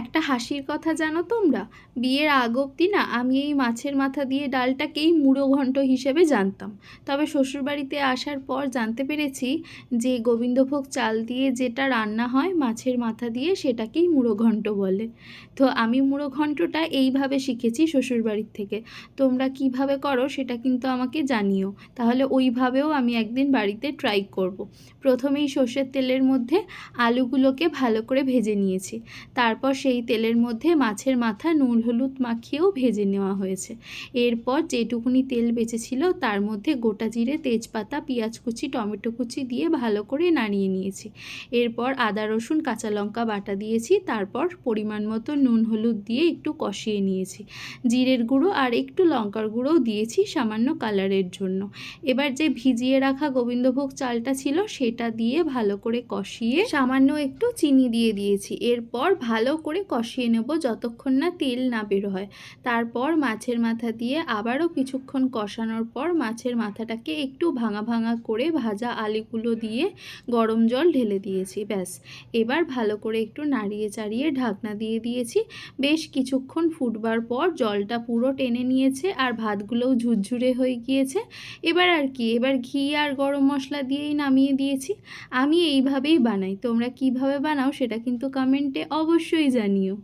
একটা হাসির কথা জানো তোমরা? বিয়ের আগ অব্দি না, আমি এই মাছের মাথা দিয়ে ডালটাকেই মুড়ো ঘন্ট হিসেবে জানতাম। তবে শ্বশুরবাড়িতে আসার পর জানতে পেরেছি যে গোবিন্দভোগ চাল দিয়ে যেটা রান্না হয় মাছের মাথা দিয়ে সেটাকেই মুড়ো ঘন্ট বলে। তো আমি মুড়ো ঘন্টটা এইভাবে শিখেছি শ্বশুরবাড়ির থেকে। তোমরা কীভাবে করো সেটা কিন্তু আমাকে জানিও। তাহলে ওইভাবেও আমি একদিন বাড়িতে ট্রাই করব। প্রথমেই সর্ষের তেলের মধ্যে আলুগুলোকে ভালো করে ভেজে নিয়েছি। তারপর সেই তেলের মধ্যে মাছের মাথা, নুন, হলুদ মাখিয়েও ভেজে নেওয়া হয়েছে। এরপর যেটুকুনি তেল বেঁচেছিল তার মধ্যে গোটা জিরে, তেজপাতা, পেঁয়াজ কুচি, টমেটো কুচি দিয়ে ভালো করে নাড়িয়ে নিয়েছি। এরপর আদা, রসুন, কাঁচা লঙ্কা বাটা দিয়েছি, তারপর পরিমাণ মতো নুন, হলুদ দিয়ে একটু কষিয়ে নিয়েছি। জিরের গুঁড়ো আর একটু লঙ্কার গুঁড়োও দিয়েছি সামান্য কালারের জন্য। এবার যে ভিজিয়ে রাখা গোবিন্দভোগ চালটা ছিল সেটা দিয়ে ভালো করে কষিয়ে সামান্য একটু চিনি দিয়ে দিয়েছি। এরপর ভালো করে কষিয়ে নেব যতক্ষণ না তেল না বের হয়। তারপর মাছের মাথা দিয়ে আবারও কিছুক্ষণ কষানোর পর মাছের মাথাটাকে একটু ভাঙা ভাঙা করে ভাজা আলুগুলো দিয়ে গরম জল ঢেলে দিয়েছি, ব্যাস। এবার ভালো করে একটু নাড়িয়ে চাড়িয়ে ঢাকনা দিয়ে দিয়েছি। বেশ কিছুক্ষণ ফুটবার পর জলটা পুরো টেনে নিয়েছে আর ভাতগুলোও ঝুরঝুরে হয়ে গিয়েছে। এবার আর কি, এবার ঘি আর গরম মশলা দিয়েই নামিয়ে দিয়েছি। আমি এইভাবেই বানাই, তোমরা কীভাবে বানাও সেটা কিন্তু কমেন্টে অবশ্যই জানিও।